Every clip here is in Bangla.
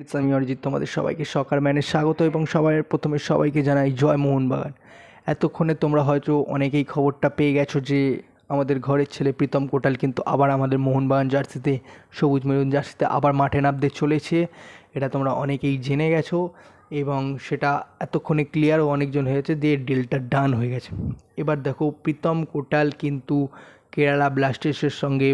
আমি অরিজিৎ তোমাদের সবাইকে সকার ম্যানে স্বাগত এবং সবাই প্রথমে সবাইকে জানাই জয় মোহনবাগান। এতক্ষণে তোমরা হয়তো অনেকেই খবরটা পেয়ে গেছো যে আমাদের ঘরের ছেলে প্রীতম কোটাল কিন্তু আবার আমাদের মোহনবাগান জার্সিতে, সবুজ মেরুন জার্সিতে আবার মাঠে নামতে চলেছে। এটা তোমরা অনেকেই জেনে গেছো এবং সেটা এতক্ষণে ক্লিয়ারও অনেকজন হয়েছে যে ডিলটা ডান হয়ে গেছে। এবার দেখো প্রীতম কোটাল কিন্তু কেরালা ব্লাস্টার্সের সঙ্গে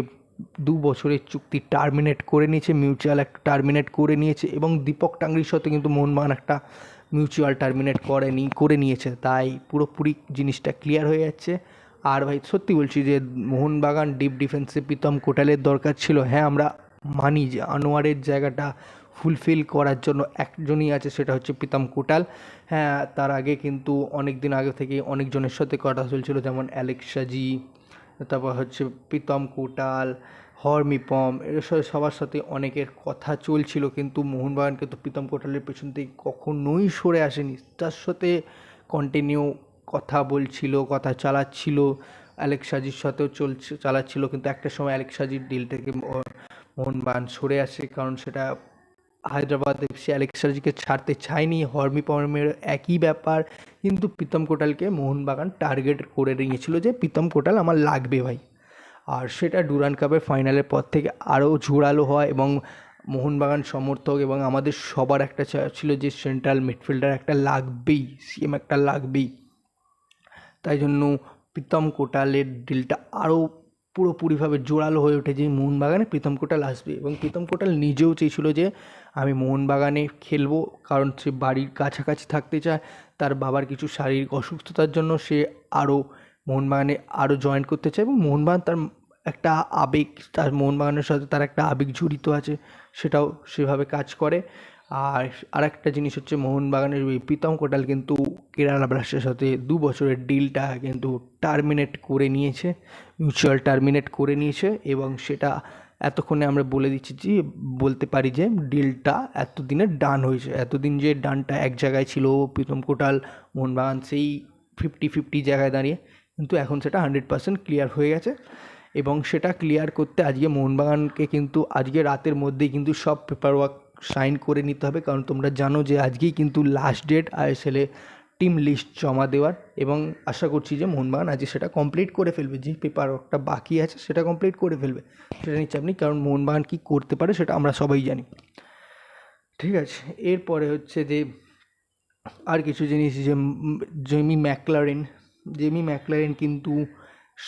দু বছরের চুক্তি টার্মিনেট করে নিয়েছে মিউচুয়াল একটা টার্মিনেট করে নিয়েছে এবং দীপক টাংরির সাথে কিন্তু মোহনবাগান একটা মিউচুয়াল টার্মিনেট করেনি করে নিয়েছে। তাই পুরোপুরি জিনিসটা ক্লিয়ার হয়ে যাচ্ছে। আর ভাই, সত্যি বলছি যে মোহনবাগান ডিপ ডিফেন্সে প্রীতম কোটালের দরকার ছিল। হ্যাঁ আমরা মানি যে আনোয়ারের জায়গাটা ফুলফিল করার জন্য একজনই আছে, সেটা হচ্ছে প্রীতম কোটাল। হ্যাঁ তার আগে কিন্তু অনেক দিন আগে থেকে অনেকজনের সাথে কথা চলছিল, যেমন অ্যালেক্সাজি তারপর হচ্ছে প্রীতম কোটাল, হরমিপম, এর সবার সাথে অনেকের কথা চলছিল, কিন্তু মোহনবাগান কিন্তু প্রীতম কোটালের পেছন থেকে কখনোই সরে আসেনি। তার সাথে কন্টিনিউ কথা বলছিল, কথা চালাচ্ছিল অ্যালেক্সাজির সাথেও চলছে, চালাচ্ছিল, কিন্তু একটা সময় অ্যালেক্সাজির ডিল থেকে মোহনবাগান সরে আসে, কারণ সেটা হায়দ্রাবাদ এফসি অ্যালেক্সাজিকে ছাড়তে চায়নি, হর্মি পর্মের একই ব্যাপার। কিন্তু প্রীতম কোটালকে মোহনবাগান টার্গেট করে নিয়েছিল যে, প্রীতম কোটাল আমার লাগবে ভাই। আর সেটা ডুরান কাপের ফাইনালের পর থেকে আরও জোরালো হয় এবং মোহনবাগান সমর্থক এবং আমাদের সবার একটা ছিল যে, সেন্ট্রাল মিডফিল্ডার একটা লাগবেই, সিএম একটা লাগবেই। তাই জন্য প্রীতম কোটালের ডিলটা আরও পুরোপুরিভাবে জোরালো হয়ে ওঠে যে মোহনবাগানে প্রীতম কোটাল আসবে। এবং প্রীতম কোটাল নিজেও চেয়েছিল যে, আমি মোহনবাগানে খেলব। কারণ সে বাড়ির কাছাকাছি থাকতে চায়। তার বাবার কিছু শারীরিক অসুস্থতার জন্য সে আরও মোহনবাগানে আরও জয়েন করতে চায়। এবং মোহনবাগান তার একটা আবেগ, তার মোহনবাগানের সাথে তার একটা আবেগ জড়িত আছে। সেটাও সেভাবে কাজ করে। আর আরেকটা জিনিস হচ্ছে মোহনবাগানের ওই প্রীতম কোটাল কিন্তু কেরালা ব্লাস্টের সাথে দু বছরের ডিলটা কিন্তু টার্মিনেট করে নিয়েছে, মিউচুয়াল টার্মিনেট করে নিয়েছে এবং সেটা এতক্ষণে আমরা বলে দিচ্ছি যে, বলতে পারি যে ডিলটা এতদিনে ডান হয়েছে। এতদিন যে ডানটা এক জায়গায় ছিল প্রীতম কোটাল, মোহনবাগান, সেই ফিফটি ফিফটি জায়গায় দাঁড়িয়ে কিন্তু এখন সেটা হান্ড্রেড পার্সেন্ট ক্লিয়ার হয়ে গেছে এবং সেটা ক্লিয়ার করতে আজকে মোহনবাগানকে কিন্তু আজকে রাতের মধ্যেই কিন্তু সব পেপার ওয়ার্ক সাইন করে নিতে হবে, কারণ তোমরা জানো যে আজকেই কিন্তু লাস্ট ডেট আইএসএলে টিম লিস্ট জমা দেওয়ার এবং আশা করছি যে মোহনবাগান আজকে সেটা কমপ্লিট করে ফেলবে, যে পেপার ওয়ার্কটা বাকি আছে সেটা কমপ্লিট করে ফেলবে। সেটা নিচ্ছে আপনি কারণ মোহনবাগান কী করতে পারে সেটা আমরা সবাই জানি। ঠিক আছে, এরপরে হচ্ছে যে আর কিছু জিনিস, যে জেমি ম্যাকলারেন জেমি ম্যাকলারেন কিন্তু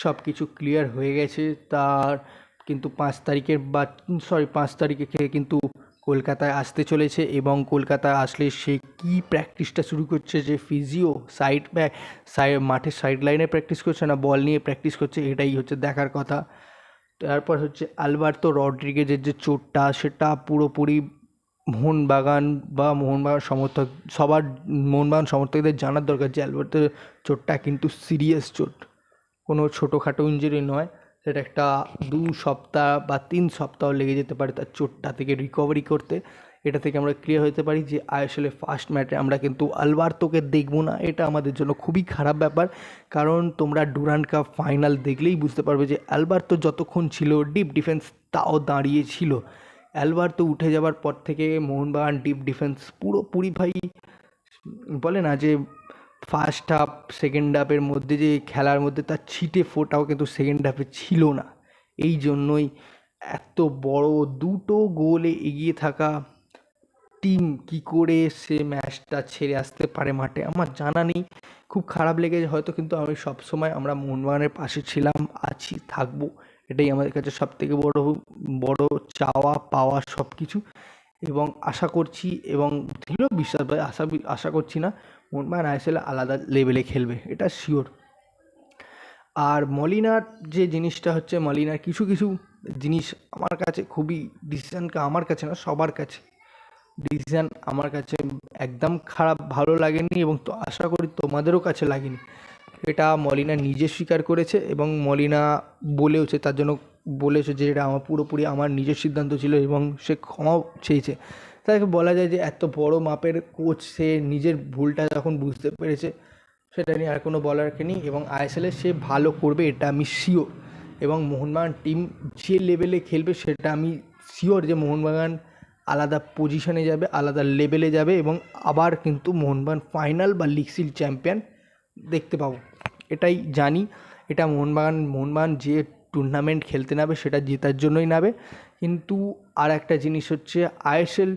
সব কিছু ক্লিয়ার হয়ে গেছে, তার কিন্তু পাঁচ তারিখের বা সরি পাঁচ তারিখে কিন্তু কলকাতায় আসতে চলেছে এবং কলকাতায় আসলে সে কী প্র্যাকটিসটা শুরু করছে যে ফিজিও সাইড ব্যাক সাইড মাঠের সাইড লাইনে প্র্যাকটিস করছে না বল নিয়ে প্র্যাকটিস করছে এটাই হচ্ছে দেখার কথা। তারপর হচ্ছে আলবার্তো রড্রিগেজের যে চোটটা সেটা পুরোপুরি মোহনবাগান বা মোহনবাগান সমর্থক, সবার মোহনবাগান সমর্থকদের জানার দরকার যে আলবার্তো চোটটা কিন্তু সিরিয়াস চোট। কোনো ছোটোখাটো ইঞ্জুরি নয়। সেটা একটা দু সপ্তাহ বা তিন সপ্তাহ লেগে যেতে পারে তার চোটটা থেকে রিকভারি করতে। এটা থেকে আমরা ক্লিয়ার হতে পারি যে আইএসএলে ফার্স্ট ম্যাচে আমরা কিন্তু আলবার্তোকে দেখব না। এটা আমাদের জন্য খুবই খারাপ ব্যাপার। কারণ তোমরা ডুরান কাপ ফাইনাল দেখলেই বুঝতে পারবে যে আলবার্তো যতক্ষণ ছিল ডিপ ডিফেন্স তাও দাঁড়িয়ে ছিল। অ্যালবার্তো উঠে যাওয়ার পর থেকে মোহনবাগান ডিপ ডিফেন্স পুরোপুরি ভাই বলে না যে ফার্স্ট হাফ সেকেন্ড হাফের মধ্যে যে খেলার মধ্যে তার ছিটে ফোটাও কিন্তু সেকেন্ড হাফে ছিল না। এই জন্যই এত বড় দুটো গোলে এগিয়ে থাকা টিম কি করে সে ম্যাচটা ছেড়ে আসতে পারে মাঠে? আমার জানা নেই। খুব খারাপ লেগেছে। হয়তো কিন্তু আমি সব সময় আমরা মোহনবাগানের পাশে ছিলাম, আছি, থাকব। এটাই আমাদের কাছে সব থেকে বড় বড় চাওয়া, পাওয়া সব কিছু এবং আশা করছি এবং দৃঢ় বিশ্বাস আশা আশা করছি না মোহনবাগান আইএসএল আলাদা লেভেলে খেলবে, এটা শিওর আর মলিনার যে জিনিসটা হচ্ছে, মলিনার কিছু কিছু জিনিস আমার কাছে খুবই ডিসিশনকে আমার কাছে না, সবার কাছে ডিসিশান আমার কাছে একদম খারাপ, ভালো লাগেনি এবং তো আশা করি তোমাদেরও কাছে লাগেনি। এটা মলিনা নিজে স্বীকার করেছে এবং মলিনা বলেওছে, তার জন্য বলেছে যে এটা আমার, পুরোপুরি আমার নিজের সিদ্ধান্ত ছিল এবং সে ক্ষমাও চেয়েছে। তাকে বলা যায় যে এত বড় মাপের কোচ সে নিজের ভুলটা যখন বুঝতে পেরেছে, সেটা নিয়ে আর কোনো বলার নেই এবং আইএসএলে সে ভালো করবে, এটা আমি শিওর এবং মোহনবাগান টিম যে লেভেলে খেলবে, সেটা আমি শিওর যে মোহনবাগান আলাদা পজিশনে যাবে, আলাদা লেভেলে যাবে এবং আবার কিন্তু মোহনবাগান ফাইনাল বা লিগ সিল চ্যাম্পিয়ন দেখতে পাবো। এটাই জানি, এটা মোহনবাগান মোহনবাগান যে টুর্নামেন্ট খেলতে নামবে সেটা জেতার জন্যই নামবে কিন্তু আর একটা জিনিস হচ্ছে আইএসএল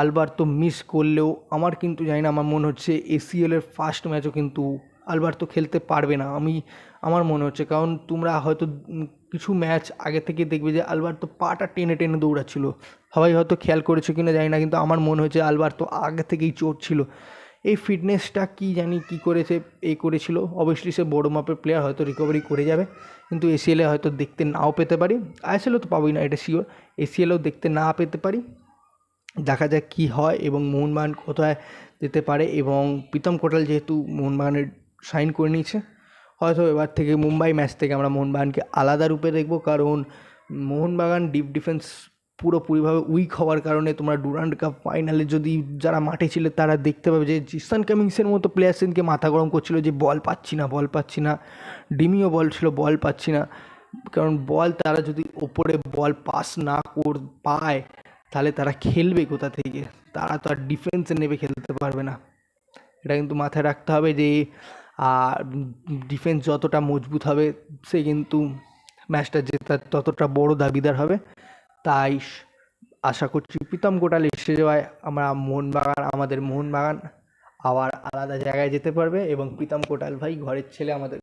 আলবার্তো মিস করলেও আমার কিন্তু জানি না, আমার মনে হচ্ছে এসিএলের ফার্স্ট ম্যাচও কিন্তু আলবার্তো খেলতে পারবে না। আমি, আমার মনে হচ্ছে, কারণ তোমরা হয়তো কিছু ম্যাচ আগে থেকে দেখবে যে আলবার্তো পাটা টেনে টেনে দৌড়াচ্ছিল। সবাই হয়তো খেয়াল করেছ কিনা জানি না, কিন্তু আমার মনে হচ্ছে আলবার্তো আগে থেকেই চোট ছিল। এই ফিটনেসটা কি জানি কি করেছে এই করেছিল? অবভিয়াসলি সে বড় মাপের প্লেয়ার হয়তো রিকভারি করে যাবে। কিন্তু এসিএলে হয়তো দেখতে নাও পেতে পারি। আইএসএলও তো পাবোই না, এটা শিওর এসিএলেও দেখতে না পেতে পারি। দেখা যাক কী হয় এবং মোহনবাগান কোথায় যেতে পারে এবং প্রীতম কোটাল যেহেতু মোহনবাগানের সাইন করে নিয়েছে, হয়তো এবার থেকে মুম্বাই ম্যাচ থেকে আমরা মোহনবাগানকে আলাদা রূপে দেখব। কারণ মোহনবাগান ডিপ ডিফেন্স পুরোপুরিভাবে উইক হওয়ার কারণে তোমরা ডুরান্ড কাপ ফাইনালে যদি যারা মাঠে ছিল তারা দেখতে পাবে যে জিসান কামিংসের মতো প্লেয়ার সেদিনকে মাথা গরম করছিল যে বল পাচ্ছি না বল পাচ্ছি না। ডিমিও বল ছিল বল পাচ্ছি না। কারণ বল তারা যদি ওপরে বল পাস না কর পায়, তাহলে তারা খেলবে কোথা থেকে? তারা তো আর ডিফেন্সে নেবে, খেলতে পারবে না। এটা কিন্তু মাথায় রাখতে হবে যে আর ডিফেন্স যতটা মজবুত হবে, সে কিন্তু ম্যাচটা জেতার ততটা বড় দাবিদার হবে। তাই আশা করছি প্রীতম কোটাল এসে যাওয়ায় আমরা মোহনবাগান, আমাদের মোহনবাগান আবার আলাদা জায়গায় যেতে পারবে এবং প্রীতম কোটাল ভাই ঘরের ছেলে আমাদের